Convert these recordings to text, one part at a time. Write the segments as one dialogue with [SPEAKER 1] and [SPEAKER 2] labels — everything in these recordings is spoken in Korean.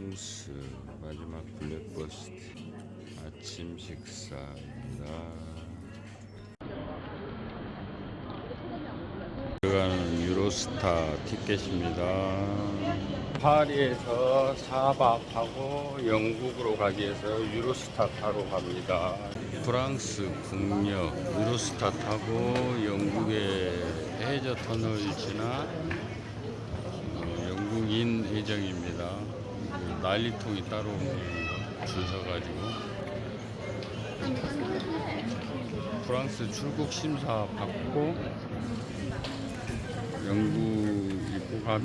[SPEAKER 1] 프랑스 마지막 블랙버스트 아침 식사입니다. 들어가는 유로스타 티켓입니다. 파리에서 4박하고 영국으로 가기 위해서 유로스타 타러 갑니다. 프랑스 국역 유로스타 타고 영국의 해저 터널 지나 어, 영국인 해정입니다. 그 난리통이 따로 줄 서가지고 프랑스 출국 심사 받고 영국 입국하면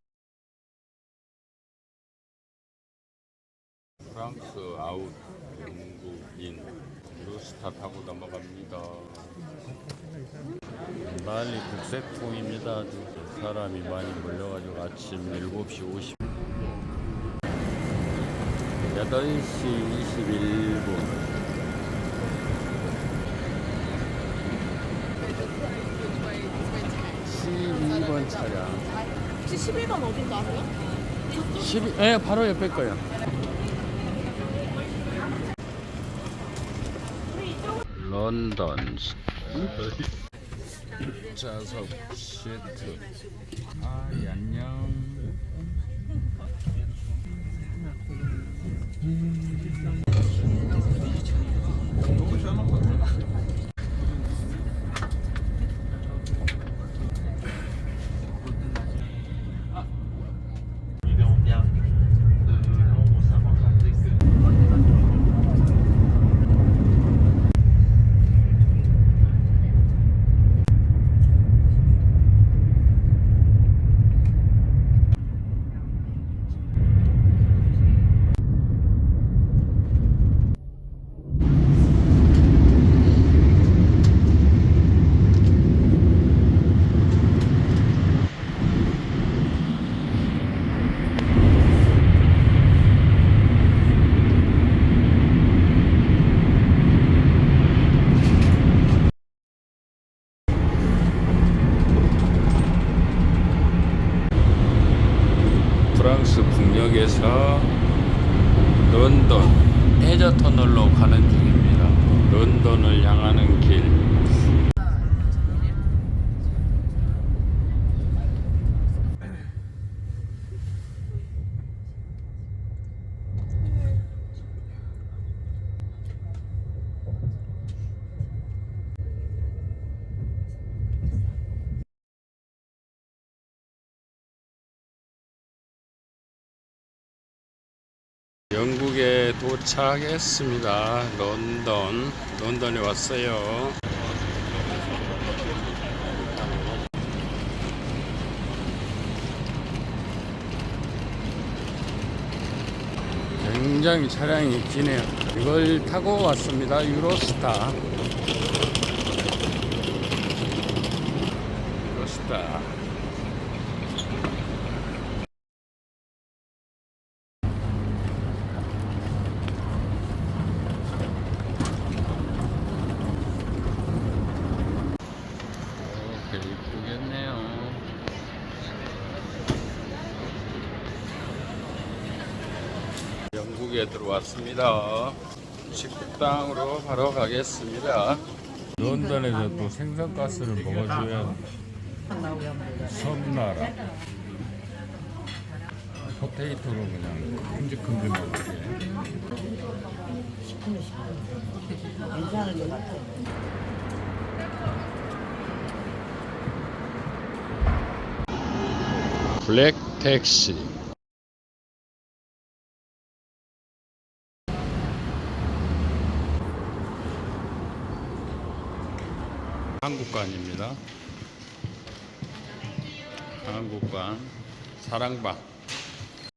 [SPEAKER 1] 프랑스 아웃 영국인 유로스타 타고 넘어갑니다. 난리 국세통입니다. 사람이 많이 몰려가지고 아침 7시 50분 8시 21분. 12번 차량.
[SPEAKER 2] 혹시 11번 어딘지 아세요?
[SPEAKER 1] 12, 예, 바로 옆에 거요. 런던. 좌석 시트. 아 안녕 북녘에서 런던 해저 터널로 가는 중입니다. 런던을 향하는 길. 영국에 도착했습니다. 런던, 런던에 왔어요. 굉장히 차량이 기네요. 이걸 타고 왔습니다. 유로스타. 유로스타. 이렇게 이쁘겠네요. 영국에 들어왔습니다. 식당으로 바로 가겠습니다. 런던에서 또 생선가스를 먹어줘야 섬나라. 포테이토로 그냥 큼직큼직하게.
[SPEAKER 2] 괜찮은 것 같아.
[SPEAKER 1] 블랙 택시. 한국관입니다. 한국관 사랑방.